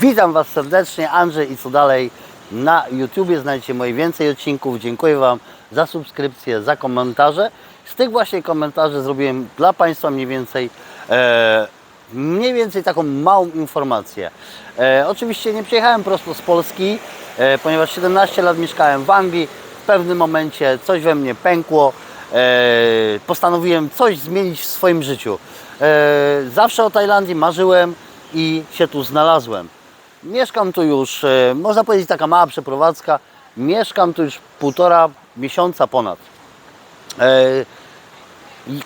Witam Was serdecznie, Andrzej i co dalej. Na YouTubie znajdziecie moje więcej odcinków. Dziękuję Wam za subskrypcję, za komentarze. Z tych właśnie komentarzy zrobiłem dla Państwa mniej więcej e, mniej więcej taką małą informację. E, oczywiście nie przyjechałem prosto z Polski, e, ponieważ 17 lat mieszkałem w Anglii. W pewnym momencie coś we mnie pękło. E, postanowiłem coś zmienić w swoim życiu. E, zawsze o Tajlandii marzyłem i się tu znalazłem. Mieszkam tu już, e, można powiedzieć, taka mała przeprowadzka. Mieszkam tu już półtora miesiąca ponad. E,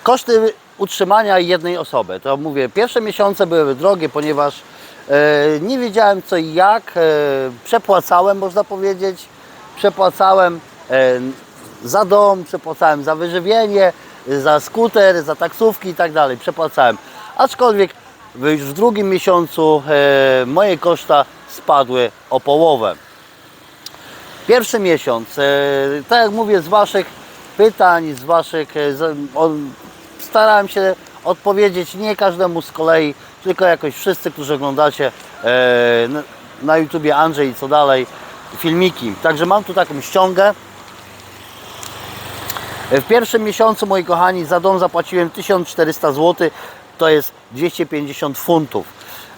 koszty utrzymania jednej osoby, to mówię, pierwsze miesiące były drogie, ponieważ e, nie wiedziałem co i jak, przepłacałem, można powiedzieć, przepłacałem za dom, przepłacałem za wyżywienie, za skuter, za taksówki i tak dalej, przepłacałem. Aczkolwiek w- drugim miesiącu e, moje koszta spadły o połowę. Pierwszy miesiąc, e, tak jak mówię, z Waszych pytań, z Waszych. e, starałem się odpowiedzieć nie każdemu z kolei, tylko jakoś wszyscy, którzy oglądacie na YouTubie Andrzej i co dalej, filmiki. Także mam tu taką ściągę. W pierwszym miesiącu, moi kochani, za dom zapłaciłem 1400 zł, to jest 250 funtów.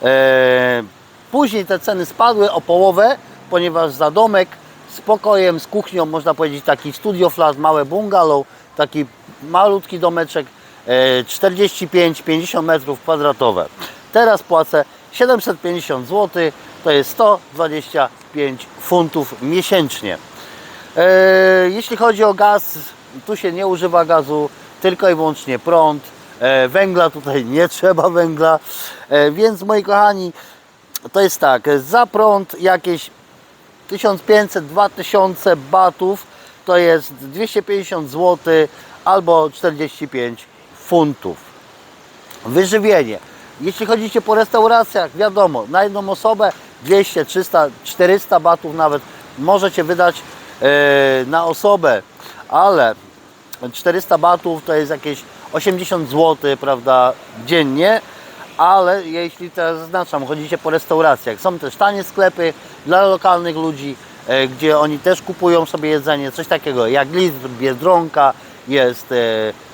E, Później te ceny spadły o połowę, ponieważ za domek z pokojem, z kuchnią, można powiedzieć taki studio flat, małe bungalow, taki malutki domeczek, e, 45-50 metrów kwadratowe. Teraz płacę 750 zł, to jest 125 funtów miesięcznie. E, Jeśli chodzi o gaz, tu się nie używa gazu, tylko i wyłącznie prąd. E, Węgla tutaj nie trzeba węgla, E, więc moi kochani, to jest tak, za prąd jakieś 1500-2000 batów to jest 250 zł albo 45 funtów. Wyżywienie. Jeśli chodzicie po restauracjach, wiadomo, na jedną osobę 200, 300, 400 batów nawet możecie wydać e, na osobę, ale 400 batów to jest jakieś 80 zł, prawda, dziennie, ale jeśli teraz zaznaczam, chodzicie po restauracjach, są też tanie sklepy dla lokalnych ludzi, e, gdzie oni też kupują sobie jedzenie, coś takiego jak Lidl, Biedronka, jest e,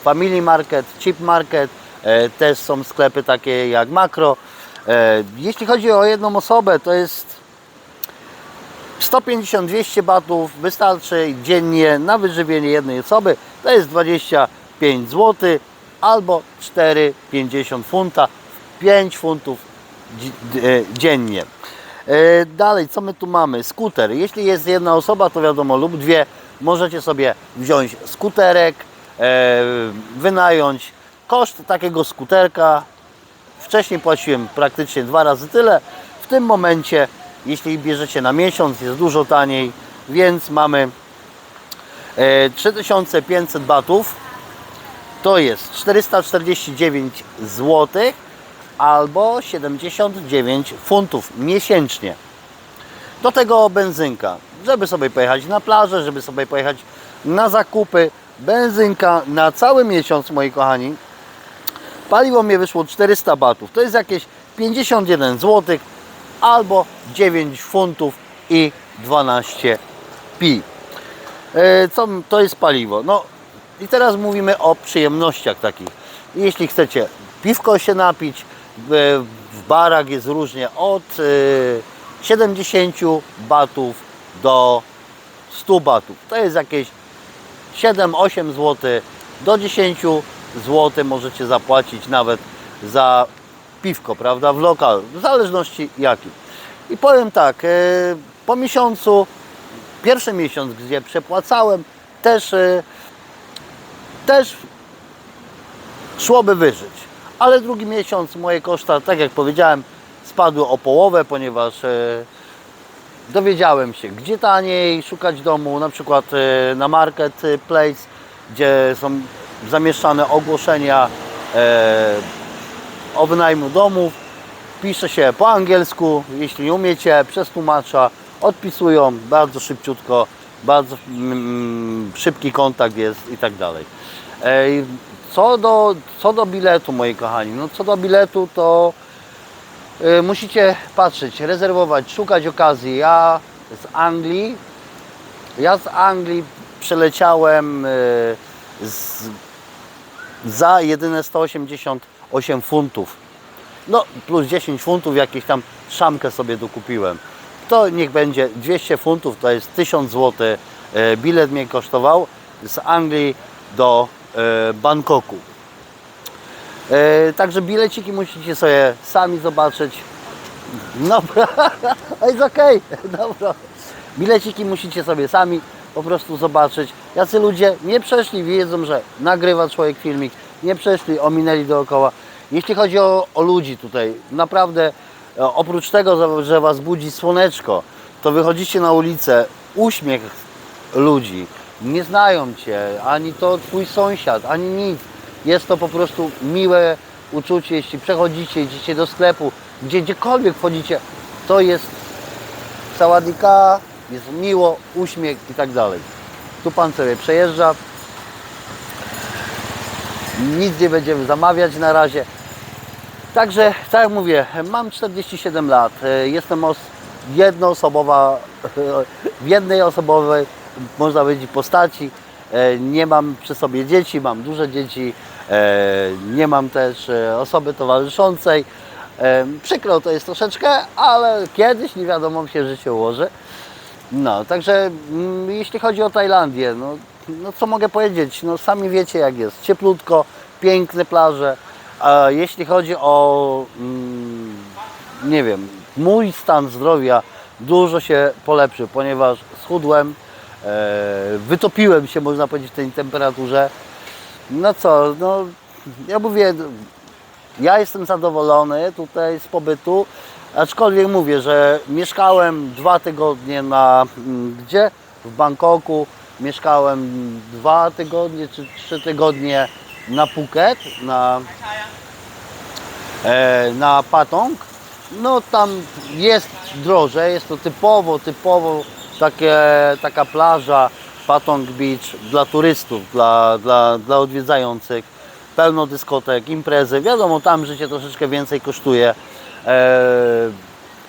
Family Market, Cheap Market, e, też są sklepy takie jak Makro. E, Jeśli chodzi o jedną osobę, to jest 150-200 batów wystarczy dziennie na wyżywienie jednej osoby. To jest 25 zł albo 4,50 funta, 5 funtów e, dziennie. E, Dalej, co my tu mamy? Skuter. Jeśli jest jedna osoba, to wiadomo, lub dwie, możecie sobie wziąć skuterek, e, wynająć. Koszt takiego skuterka Wcześniej płaciłem praktycznie dwa razy tyle. W tym momencie, jeśli bierzecie na miesiąc, jest dużo taniej, więc mamy e, 3500 batów. To jest 449 zł albo 79 funtów miesięcznie. Do tego benzynka, żeby sobie pojechać na plażę, żeby sobie pojechać na zakupy. Benzynka na cały miesiąc, moi kochani, Paliwo mnie wyszło 400 batów. To jest jakieś 51 zł albo 9 funtów i 12 pi. E, Co to jest paliwo? No i teraz mówimy o przyjemnościach takich. Jeśli chcecie piwko się napić, w, w barach jest różnie od e, 70 batów do 100 batów. To jest jakieś 7-8 zł do 10 zł możecie zapłacić nawet za piwko, prawda, w lokalu, w zależności jaki. I powiem tak, e, po miesiącu, pierwszy miesiąc, gdzie przepłacałem, też, e, też szłoby wyżyć. Ale drugi miesiąc moje koszta, tak jak powiedziałem, spadły o połowę, ponieważ e, dowiedziałem się, gdzie taniej szukać domu, na przykład e, na Marketplace, gdzie są zamieszczane ogłoszenia e, o wynajmu domów. Pisze się po angielsku, jeśli nie umiecie, przez tłumacza, odpisują bardzo szybciutko, bardzo mm, szybki kontakt jest i tak dalej. Co do, co do biletu, moi kochani, no co do biletu, to Y, Musicie patrzeć, rezerwować, szukać okazji. Ja z Anglii, ja z Anglii przeleciałem y, z, za jedyne 188 funtów. No plus 10 funtów, jakieś tam szamkę sobie dokupiłem. To niech będzie 200 funtów, to jest 1000 zł. E, Bilet mnie kosztował z Anglii do e, Bangkoku. E, Także bileciki musicie sobie sami zobaczyć. Dobra, jest okej, dobra. Bileciki musicie sobie sami po prostu zobaczyć. Jacy ludzie nie przeszli, wiedzą, że nagrywa człowiek filmik, nie przeszli, ominęli dookoła. Jeśli chodzi o, o ludzi tutaj, naprawdę oprócz tego, że Was budzi słoneczko, to wychodzicie na ulicę, uśmiech ludzi, nie znają Cię, ani to Twój sąsiad, ani nic. Jest to po prostu miłe uczucie, jeśli przechodzicie, idziecie do sklepu, gdzie, gdziekolwiek wchodzicie, to jest sawadika, jest miło, uśmiech i tak dalej. Tu Pan sobie przejeżdża, nic nie będziemy zamawiać na razie. Także, tak jak mówię, mam 47 lat, e, jestem os- jednoosobowa, w jednej osobowej, można powiedzieć, postaci. E, Nie mam przy sobie dzieci, mam duże dzieci, e, nie mam też osoby towarzyszącej. Przykro to jest troszeczkę, ale kiedyś, nie wiadomo, się życie ułoży. No, także mm, jeśli chodzi o Tajlandię, no, no co mogę powiedzieć? No sami wiecie jak jest. Cieplutko, piękne plaże. A jeśli chodzi o, mm, nie wiem, mój stan zdrowia dużo się polepszył, ponieważ schudłem, e, wytopiłem się, można powiedzieć, w tej temperaturze. No co, no ja mówię, ja jestem zadowolony tutaj z pobytu, aczkolwiek mówię, że mieszkałem dwa tygodnie na mm, gdzie? W Bangkoku. Mieszkałem dwa tygodnie czy trzy tygodnie na Phuket, na, e, na Patong. No tam jest drożej, jest to typowo, typowo takie, taka plaża Patong Beach dla turystów, dla, dla, dla odwiedzających. Pełno dyskotek, imprezy. Wiadomo, tam życie troszeczkę więcej kosztuje. E,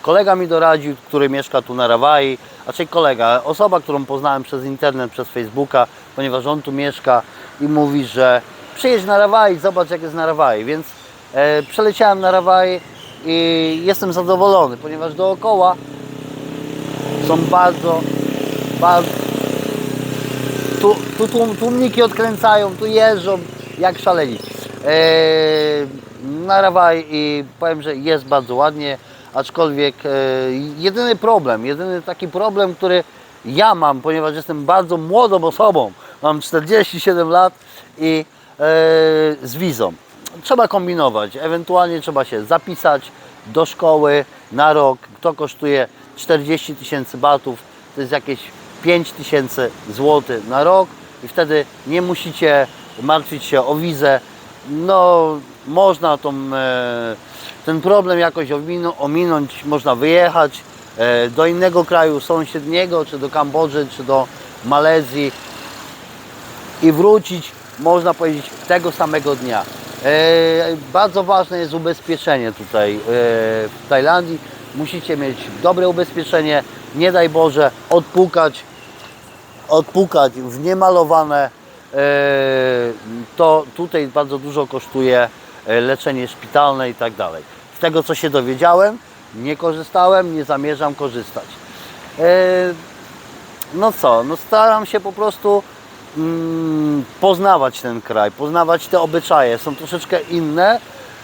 kolega mi doradził, który mieszka tu na Rawai, raczej kolega, osoba, którą poznałem przez internet, przez Facebooka, ponieważ on tu mieszka i mówi, że przyjedź na Rawai, zobacz jak jest na Rawai, więc e, przeleciałem na Rawai i jestem zadowolony, ponieważ dookoła są bardzo, bardzo tu, tu tłum, tłumniki odkręcają, tu jeżdżą jak szaleni. Eee, na Rawaj i powiem, że jest bardzo ładnie, aczkolwiek e, jedyny problem, jedyny taki problem, który ja mam, ponieważ jestem bardzo młodą osobą, mam 47 lat i e, z wizą. Trzeba kombinować, ewentualnie trzeba się zapisać do szkoły na rok, to kosztuje 40 tysięcy batów, to jest jakieś 5 tysięcy złotych na rok i wtedy nie musicie martwić się o wizę. No, można tą, e, ten problem jakoś ominąć, można wyjechać e, do innego kraju sąsiedniego, czy do Kambodży, czy do Malezji i wrócić, można powiedzieć, tego samego dnia. E, bardzo ważne jest ubezpieczenie tutaj e, w Tajlandii. Musicie mieć dobre ubezpieczenie, nie daj Boże odpukać, odpukać w niemalowane. E, to tutaj bardzo dużo kosztuje leczenie szpitalne i tak dalej. Z tego co się dowiedziałem, nie korzystałem, nie zamierzam korzystać. No co, no staram się po prostu mm, poznawać ten kraj, poznawać te obyczaje. Są troszeczkę inne,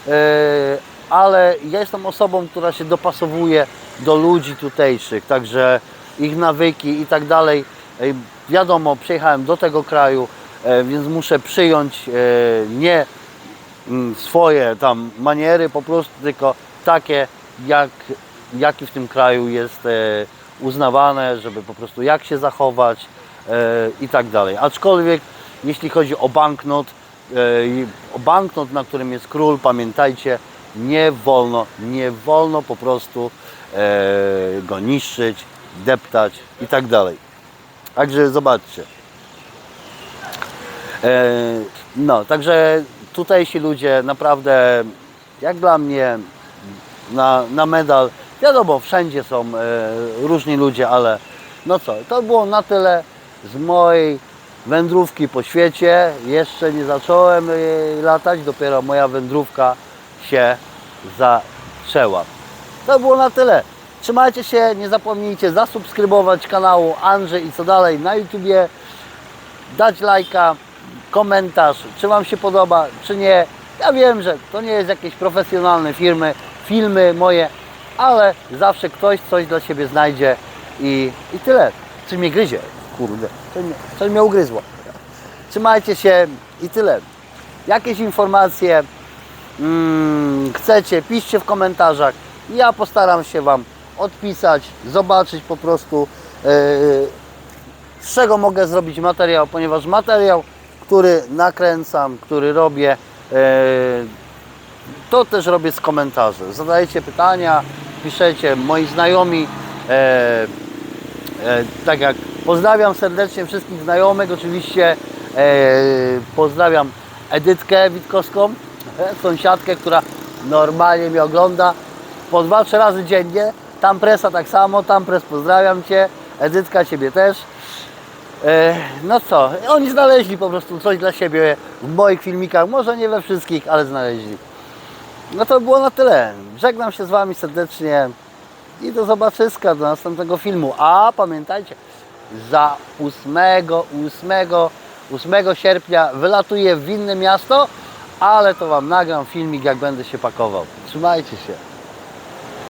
e, ale ja jestem osobą, która się dopasowuje do ludzi tutejszych, także ich nawyki i tak dalej. E, wiadomo, przyjechałem do tego kraju, e, więc muszę przyjąć nie mm, swoje tam maniery, po prostu tylko takie, jak, jaki w tym kraju jest uznawane, żeby po prostu jak się zachować i tak dalej. Aczkolwiek jeśli chodzi o banknot, e, o banknot, na którym jest król, pamiętajcie, nie wolno, nie wolno po prostu e, go niszczyć, deptać i tak dalej. Także zobaczcie. E, No, także tutejsi ludzie naprawdę, jak dla mnie, na, na medal. Wiadomo, wszędzie są różni ludzie, ale no co, to było na tyle z mojej wędrówki po świecie. Jeszcze nie zacząłem e, latać, dopiero moja wędrówka się zaczęła. To było na tyle. Trzymajcie się, nie zapomnijcie zasubskrybować kanału Andrzej i co dalej na YouTubie, dać lajka, komentarz, czy Wam się podoba, czy nie. Ja wiem, że to nie jest jakieś profesjonalne firmy, filmy moje, ale zawsze ktoś coś dla siebie znajdzie i, i tyle. Czy mnie gryzie? Kurde, coś mnie, coś mnie ugryzło. Trzymajcie się i tyle. Jakieś informacje mm, chcecie, piszcie w komentarzach. Ja postaram się Wam odpisać, zobaczyć po prostu, yy, z czego mogę zrobić materiał, ponieważ materiał, który nakręcam, który robię, yy, to też robię z komentarzy. Zadajecie pytania, piszecie, moi znajomi, e, tak jak pozdrawiam serdecznie wszystkich znajomych, oczywiście e, pozdrawiam Edytkę Witkowską, e, sąsiadkę, która normalnie mnie ogląda po dwa, trzy razy dziennie. Tam presa tak samo, tam pres pozdrawiam Cię, Edytka Ciebie też. E, No co, oni znaleźli po prostu coś dla siebie w moich filmikach, może nie we wszystkich, ale znaleźli. No to było na tyle. Żegnam się z Wami serdecznie i do zobaczyska, do następnego filmu. A pamiętajcie, za 8, 8, 8 sierpnia wylatuję w inne miasto, ale to Wam nagram filmik, jak będę się pakował. Trzymajcie się.